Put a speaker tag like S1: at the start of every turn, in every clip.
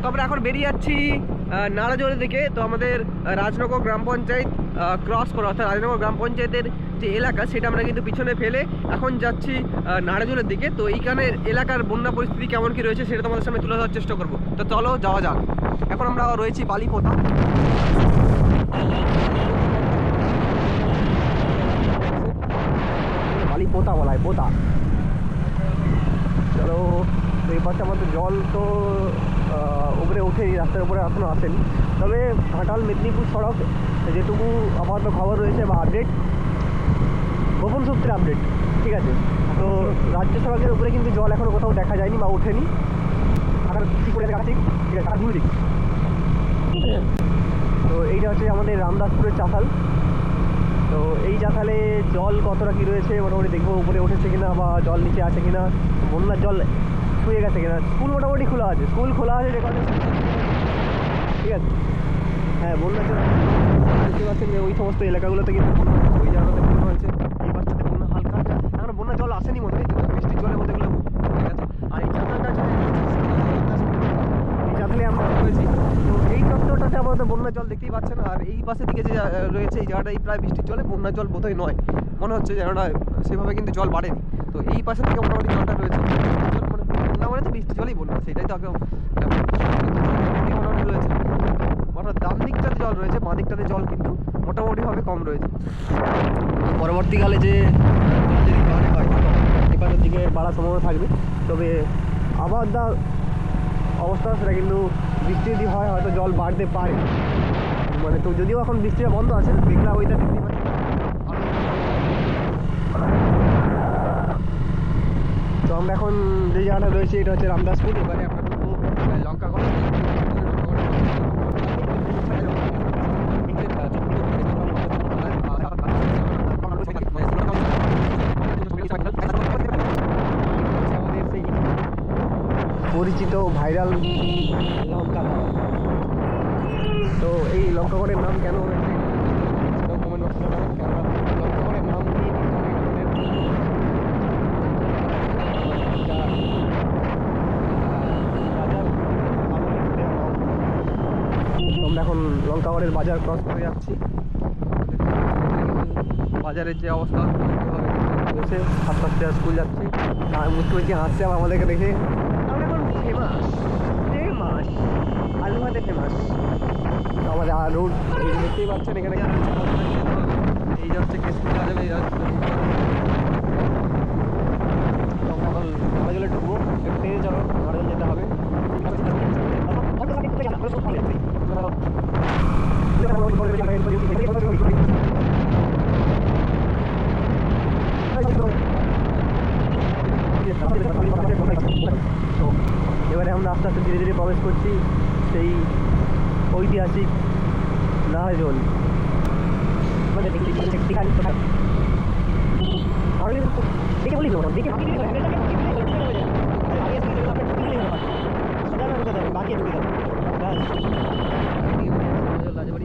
S1: তো আমরা এখন বেরিয়ে যাচ্ছি নাড়াজোড়ের দিকে। তো আমাদের রাজনগর গ্রাম পঞ্চায়েত ক্রস করা, অর্থাৎ রাজনগর গ্রাম পঞ্চায়েতের যে এলাকা, সেটা আমরা কিন্তু পিছনে ফেলে এখন যাচ্ছি নাড়াজোড়ের দিকে। তো এইখানের এলাকার বন্যা পরিস্থিতি কেমন কি রয়েছে, সেটা তোমাদের সামনে তুলে ধরার চেষ্টা করব। তো চলো, যাওয়া যাক। এখন আমরা রয়েছি বালিপোতা বালি পোতা বলা হয় পোতা। চলো, তো আমাদের জল তো উপরে উঠেনি রাস্তার উপরে এখনও আসেনি। তবে ঘাটাল মেদিনীপুর সড়ক, যেটুকু আপাতত খবর রয়েছে বা আপডেট গোপন সূত্রে আপডেট ঠিক আছে? তো রাজ্য সড়কের উপরে কিন্তু জল এখনও কোথাও দেখা যায়নি বা ওঠেনি। আকার ঠিক করে দেখা ঠিক ঠিক আছে আকার দিক তো এইটা হচ্ছে আমাদের রামদাসপুরের চাতাল। তো এই জাতালে জল কতটা কি রয়েছে, মোটামুটি দেখব উপরে উঠেছে কিনা বা জল নিচে আছে কিনা। বন্যার জল শুয়ে গেছে কিনা। স্কুল মোটামুটি খোলা আছে। স্কুল খোলা আছে রেকর্ডে ঠিক আছে? হ্যাঁ বন্যার জল দেখতে পাচ্ছেন যে ওই সমস্ত এলাকাগুলোতে কিন্তু বন্যা। ওই জায়গাটাতে বন্যা হয়েছে এই পাশটাতে বন্যা হালকা হালকা এখন বন্যার জল আসেনি মনে হয়। বৃষ্টির জলের মধ্যে এগুলো ঠিক আছে? আর এই হচ্ছে এই জাতালে আমরা রয়েছি তো এই চত্বরটাতে আমাদের বন্যার জল দেখতেই পাচ্ছেন। আর এই পাশের দিকে যে রয়েছে, এই জায়গাটা এই প্রায় বৃষ্টির জলে বন্যার জল বোধহয় নয়। মনে হচ্ছে যেনটা সেভাবে কিন্তু জল বাড়েনি। তো এই পাশের দিকে মোটামুটি জলটা রয়েছে জল মানে বন্যা মানে তো বৃষ্টি জলই বন্যা সেটাই তো আগে রয়েছে। অর্থাৎ ডান দিকটাতে জল রয়েছে, বাঁ দিকটাতে জল কিন্তু মোটামুটিভাবে কম রয়েছে। পরবর্তীকালে যে যদি বাড়ে হয় এই পাশের দিকে বাড়ার সম্ভাবনা থাকবে। তবে আবার দা অবস্থা, সেটা কিন্তু বৃষ্টি যদি হয়, হয়তো জল বাড়তে পারে। মানে তো যদিও এখন বৃষ্টিটা বন্ধ আছে, মেঘলা ওইটা দেখতেই পাচ্ছি তো আমরা এখন যে জায়গাটা রয়েছে, এটা হচ্ছে রামদাসপুর। এবারে আমরা লঙ্কা সেই পরিচিত ভাইরাল লঙ্কা তো এই লঙ্কাগড়ের নাম কেন হয়েছে সেটাও comment box এ জানাবেন, কেননা লঙ্কাগড়ের নাম নিয়ে কিন্তু আমাদের, আহ, রাজার আমলের দেওয়া নাম। তো আমরা এখন লঙ্কাগড়ের বাজার ক্রস করে যাচ্ছি। বাজারের যে অবস্থা রয়েছে সাত পাঁচটা স্কুল যাচ্ছি। আর মুখ্যমন্ত্রী হাসছে আবার আমাদেরকে দেখে। আমরা এখন ফেমাস ফেমাস আলু ভাতে ফেমাস আমাদের রোড দেখতেই পাচ্ছেন, এখানে এই যাচ্ছে কেসপুর যাবে এই যাচ্ছে। তো এবারে আমরা আস্তে আস্তে ধীরে ধীরে প্রবেশ করছি সেই ঐতিহাসিক নারাজল দেখে বলিস দেখে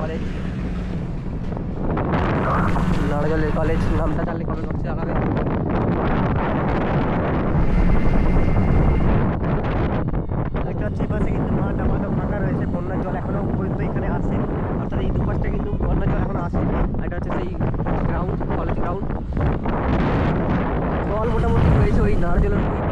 S1: কলেজ কলেজ নামটা জানলে কমেন্ট বক্সে জানাবে দেখতে পাশে কিন্তু মাঠ আমাদের ফাঁকা রয়েছে বন্যার জল এখনও পর্যন্ত এখানে আসে। অর্থাৎ এই দুপাশটা কিন্তু বন্যার জল এখনও আসে। এটা হচ্ছে সেই গ্রাউন্ড কলেজ গ্রাউন্ড জল মোটামুটি রয়েছে ওই নাড়াজলের ওই